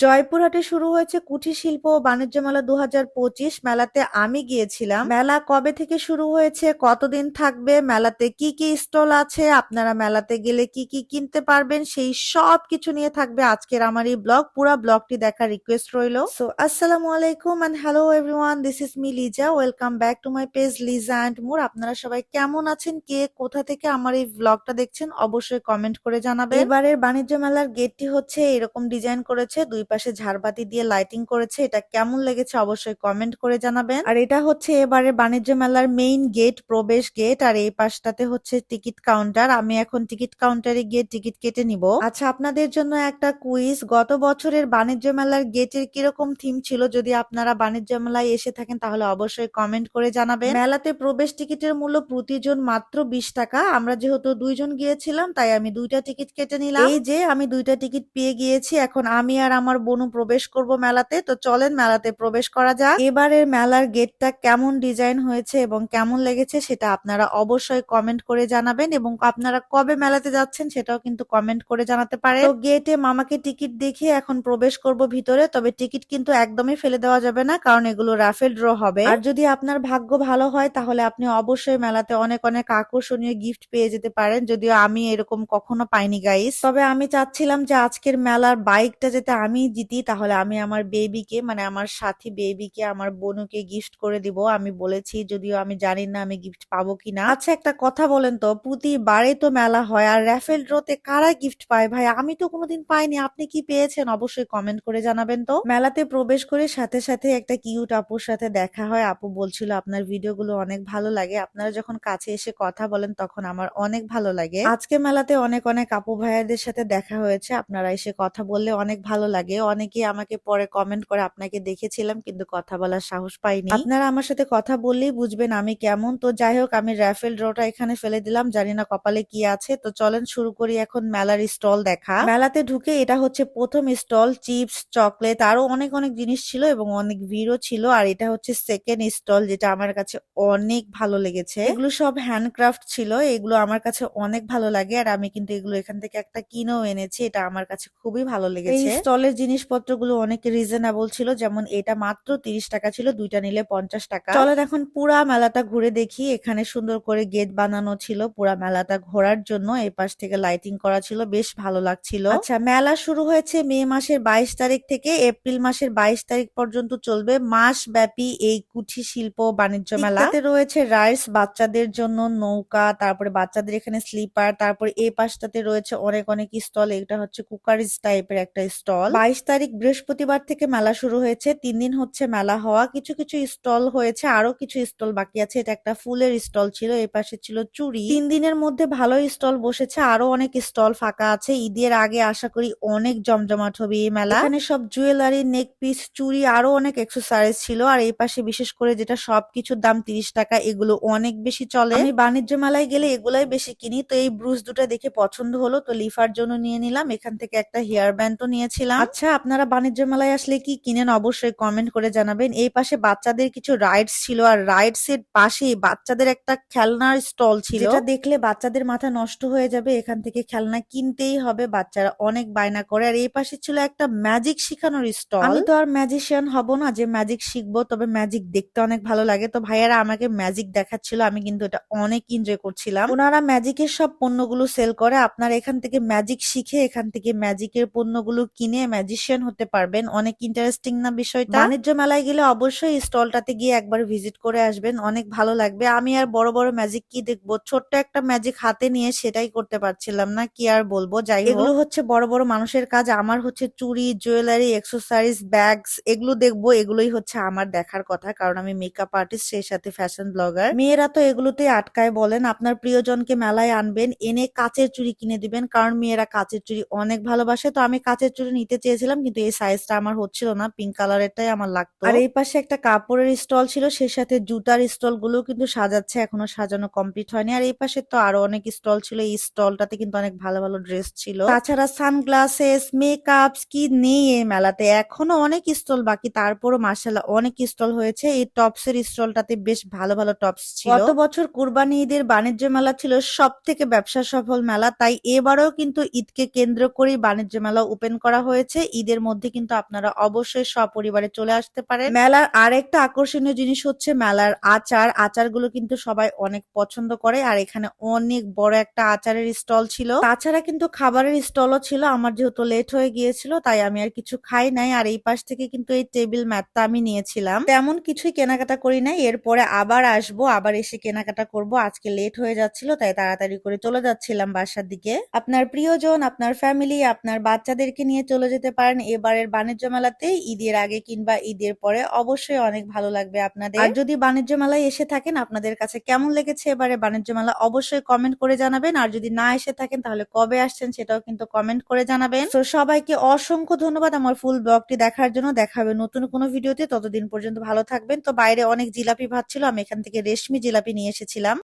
জয়পুরহাটে শুরু হয়েছে কুঠির শিল্প ও বাণিজ্য মেলা দু পঁচিশ। মেলাতে আমি গিয়েছিলাম। মেলা কবে থেকে শুরু হয়েছে? কতদিন থাকবে? মেলাতে কি কি স্টল আছে? আপনারা মেলাতে গেলে কি কি কিনতে পারবেন? সেই সব কিছু নিয়ে থাকবে আজকের আমার এই ব্লগ। পুরো ব্লগটি দেখার রিকোয়েস্ট রইল। সো আসসালামু আলাইকুম and hello everyone this is me Liza welcome back to my page Liza and more আপনারা সবাই কেমন আছেন? কে কোথা থেকে আমার এই ব্লগটা দেখছেন? অবশ্যই কমেন্ট করে জানাবেন। এবারের বাণিজ্য মেলার গেটটি হচ্ছে এরকম ডিজাইন করেছে। দুই পাশে ঝাড়বাতি দিয়ে লাইটিং করেছে, এটা কেমন লেগেছে অবশ্যই কমেন্ট করে জানাবেন। আর এটা হচ্ছে এবারে বাণিজ্য মেলার মেইন গেট প্রবেশ গেট আর এই পাশটাতে হচ্ছে টিকিট কাউন্টার আমি এখন টিকিট কাউন্টারে গিয়ে টিকিট কেটে নিব। আচ্ছা আপনাদের জন্য একটা কুইজ গত বছরের বাণিজ্য মেলার গেটের কীরকম থিম ছিল? যদি আপনারা বাণিজ্য মেলায় এসে থাকেন, তাহলে অবশ্যই কমেন্ট করে জানাবেন। মেলাতে প্রবেশ টিকিটের মূল্য প্রতিজন মাত্র বিশ টাকা। আমরা যেহেতু দুইজন গিয়েছিলাম, তাই আমি দুইটা টিকিট কেটে নিলাম। এই যে আমি দুইটা টিকিট পেয়ে গিয়েছি, এখন আমি আর আমার বোনু প্রবেশ করব মেলাতে, তো চলেন মেলাতে প্রবেশ করা যাক। এবারের মেলার গেটটা কেমন ডিজাইন হয়েছে এবং কেমন লেগেছে সেটা আপনারা অবশ্যই কমেন্ট করে জানাবেন এবং আপনারা কবে মেলাতে যাচ্ছেন সেটাও কিন্তু কমেন্ট করে জানাতে পারেন। তো গেটে মামাকে টিকিট দেখিয়ে এখন প্রবেশ করব ভিতরে, তবে টিকিট কিন্তু একদমই ফেলে দেওয়া যাবে না, কারণ এগুলো রাফেল ড্র হবে। আর যদি আপনার ভাগ্য ভালো হয়, তাহলে আপনি অবশ্যই মেলাতে অনেক অনেক আকর্ষণীয় গিফট পেয়ে যেতে পারেন, যদিও আমি এরকম কখনো পাইনি গাইস তবে আমি চাচ্ছিলাম যে আজকের মেলার বাইকটা যাতে আমি জিতি, তাহলে আমি আমার বেবিকে মানে আমার সাথী বেবিকে আমার বোনুকে গিফট করে দিব। আমি বলেছি, যদিও আমি জানি না আমি গিফট পাবো কিনা। আচ্ছা একটা কথা বলেন তো, প্রতিবারে তো মেলা হয়, আর র্যাফেল ড্রতে কারা গিফট পায়? ভাই, আমি তো কোনোদিন পাইনি, আপনি কি পেয়েছেন? অবশ্যই কমেন্ট করে জানাবেন তো। মেলাতে প্রবেশ করে সাথে সাথে একটা কিউট আপুর সাথে দেখা হয়। আপু বলছিল, আপনার ভিডিওগুলো অনেক ভালো লাগে। আপনারা যখন কাছে এসে কথা বলেন, তখন আমার অনেক ভালো লাগে। আজকে মেলাতে অনেক অনেক আপু ভাইয়াদের সাথে দেখা হয়েছে। আপনারা এসে কথা বললে অনেক ভালো লাগে। অনেকেই আমাকে পরে কমেন্ট করে আপনাকে দেখেছিলাম কিন্তু কথা বলার সাহস পাইনি। আপনারা আমার সাথে কথা বললেই বুঝবেন আমি কেমন। তো যাই হোক আমি র্যাফেল ড্রটা এখানে ফেলে দিলাম। জানি না কপালে কি আছে। তো চলেন শুরু করি এখন মেলার স্টল দেখা। মেলাতে ঢুকে এটা হচ্ছে প্রথম স্টল চিপস চকলেট আরও অনেক অনেক জিনিস ছিল এবং অনেক ভিড়ও ছিল। আর এটা হচ্ছে সেকেন্ড স্টল যেটা আমার কাছে অনেক ভালো লেগেছে। এগুলো সব হ্যান্ডক্রাফট ছিল এগুলো আমার কাছে অনেক ভালো লাগে। আর আমি কিন্তু এগুলো এখান থেকে একটা কিনেও এনেছি এটা আমার কাছে খুবই ভালো লেগেছে। এই স্টলের জিনিসপত্রগুলো অনেক রিজনেবল ছিল, যেমন এটা মাত্র তিরিশ টাকা ছিল, দুইটা নিলে পঞ্চাশ টাকা। চলেন এখন পুরা মেলাটা ঘুরে দেখি, এখানে সুন্দর করে গেট বানানো ছিল পুরা মেলাটা ঘোরার জন্য, এই পাশ থেকে লাইটিং করা ছিল, বেশ ভালো লাগছিল। আচ্ছা মেলা শুরু হয়েছে মে মাসের বাইশ তারিখ থেকে, এপ্রিল মাসের বাইশ তারিখ পর্যন্ত চলবে মাস ব্যাপী এই কুঠি শিল্প বাণিজ্য মেলাতে রয়েছে রাইস বাচ্চাদের জন্য নৌকা, তারপরে বাচ্চাদের এখানে স্লিপার তারপরে এই পাশটাতে রয়েছে অনেক অনেক স্টল এটা হচ্ছে কুকারিজ টাইপের একটা স্টল বাইশ তারিখ বৃহস্পতিবার থেকে মেলা শুরু হয়েছে। তিন দিন হচ্ছে মেলা হওয়া। কিছু কিছু স্টল হয়েছে। আরও কিছু স্টল বাকি আছে। এটা একটা ফুলের স্টল ছিল। এই পাশে ছিল চুড়ি। তিন দিনের মধ্যে ভালো স্টল বসেছে। আরও অনেক স্টল ফাঁকা আছে। ঈদের আগে আশা করি অনেক জমজমাট হবে এই মেলা। এখানে সব জুয়েলারি, নেক পিস, চুড়ি, আরও অনেক এক্সারসাইজ ছিল। আর এই পাশে বিশেষ করে যেটা সবকিছুর দাম তিরিশ টাকা, এগুলো অনেক বেশি চলে। আমি বাণিজ্য মেলায় গেলে এগুলাই বেশি কিনি। তো এই ব্রুজ দুটা দেখে পছন্দ হলো। তো লিফার জন্য নিয়ে নিলাম। এখান থেকে একটা হেয়ার ব্যান্ডও নিয়েছিলাম। আচ্ছা আপনারা বাণিজ্য মেলায় আসলে কি কিনেন? অবশ্যই কমেন্ট করে জানাবেন। এই পাশে বাচ্চাদের কিছু রাইডস ছিল আর রাইডস এর পাশে বাচ্চাদের একটা খেলনার স্টল ছিল। যেটা দেখলে বাচ্চাদের মাথা নষ্ট হয়ে যাবে এখান থেকে খেলনা কিনতেই হবে বাচ্চারা অনেক বায়না করে। আর এই পাশে ছিল একটা ম্যাজিক শেখানোর স্টল আমি তো আর ম্যাজিশিয়ান হব না যে ম্যাজিক শিখব তবে ম্যাজিক দেখতে অনেক ভালো লাগে। তো ভাইয়ারা আমাকে ম্যাজিক দেখাচ্ছিল আমি কিন্তু এটা অনেক এনজয় করছিলাম। ওনারা ম্যাজিকের সব পণ্যগুলো সেল করে আপনারা এখান থেকে ম্যাজিক শিখে এখান থেকে ম্যাজিকের পণ্যগুলো কিনে ম্যাজিশিয়ান হতে পারবেন। অনেক ইন্টারেস্টিং না বিষয়টা? বাণিজ্য মেলায় গেলে অবশ্যই স্টলটাতে গিয়ে একবার ভিজিট করে আসবেন। অনেক ভালো লাগবে। আমি আর বড় বড় ম্যাজিক কি দেখব? ছোট্ট একটা ম্যাজিক হাতে নিয়ে সেটাই করতে পারছিলাম না। কি আর বলব? যাই এগুলো হচ্ছে বড় বড় মানুষের কাজ। আমার হচ্ছে চুড়ি জুয়েলারি এক্সেসরিজ ব্যাগস এগুলো দেখব। এগুলোই হচ্ছে আমার দেখার কথা। কারণ আমি মেকআপ আর্টিস্ট সেই সাথে ফ্যাশন ব্লগার মেয়েরা তো এগুলোতে আটকায় বলেন। আপনার প্রিয়জনকে মেলায় আনবেন। এনে কাচের চুড়ি কিনে দিবেন। কারণ মেয়েরা কাচের চুড়ি অনেক ভালোবাসে। তো আমি কাচের চুড়ি নিতে চেয়েছিলাম কিন্তু এই সাইজটা আমার হচ্ছিল না পিঙ্ক কালারেরটাই আমার লাগতো। আর এই পাশে একটা কাপড়ের স্টল ছিল সেই সাথে জুতার স্টলগুলো কিন্তু সাজাচ্ছে এখনও সাজানো কমপ্লিট হয়নি। আর এই পাশে তো আরও অনেক স্টল ছিল এই স্টলটাতে কিন্তু অনেক ভালো ভালো ড্রেস ছিল। তাছাড়া সানগ্লাসেস মেকআপস কি নেই এই মেলাতে? এখনও অনেক স্টল বাকি তারপরও মার্শাল্লাহ অনেক স্টল হয়েছে। এই টপস এর স্টলটাতে বেশ ভালো ভালো টপস ছিল। গত বছর কুরবানি ঈদের বাণিজ্য মেলা ছিল সব থেকে ব্যবসা সফল মেলা তাই এবারও কিন্তু ঈদকে কেন্দ্র করেই বাণিজ্য মেলা ওপেন করা হয়েছে। ঈদের মধ্যে কিন্তু আপনারা অবশ্যই সপরিবারে চলে আসতে পারেন। মেলার আরেকটা আকর্ষণীয় জিনিস হচ্ছে মেলার আচার। আচারগুলো কিন্তু সবাই অনেক পছন্দ করে, আর এখানে অনেক বড় একটা আচারের স্টল ছিল। তাছাড়া কিন্তু খাবারের স্টলও ছিল, আমার যেহেতু লেট হয়ে গিয়েছিল, তাই আমি আর কিছু খাই নাই, আর এই পাশ থেকে কিন্তু এই টেবিল ম্যাটটা আমি নিয়েছিলাম। তেমন কিছুই কেনাকাটা করি নাই, এরপরে আবার আসব, আবার এসে কেনাকাটা করব। আজকে লেট হয়ে যাচ্ছিল, তাই তাড়াতাড়ি করে চলে যাচ্ছিলাম বাসার দিকে। আপনার প্রিয়জন, আপনার ফ্যামিলি আপনার বাচ্চাদেরকে নিয়ে চলে যেতে পারেন। এবারের বাণিজ্য মেলাতে ঈদের আগে কিংবা ঈদের পরে অবশ্যই অনেক ভালো লাগবে আপনাদের। আর যদি বাণিজ্য মেলায় এসে থাকেন, আপনাদের কাছে কেমন লেগেছে এবারে বাণিজ্য মেলা অবশ্যই কমেন্ট করে জানাবেন। আর যদি না এসে থাকেন, তাহলে কবে আসছেন সেটাও কিন্তু কমেন্ট করে জানাবেন। তো সবাইকে অসংখ্য ধন্যবাদ আমার ফুল ব্লগটি দেখার জন্য। দেখাবে নতুন কোনো ভিডিওতে ততদিন পর্যন্ত ভালো থাকবেন। তো বাইরে অনেক জিলাপি ভাত ছিল, আমি এখান থেকে রেশমি জিলাপি নিয়ে এসেছিলাম।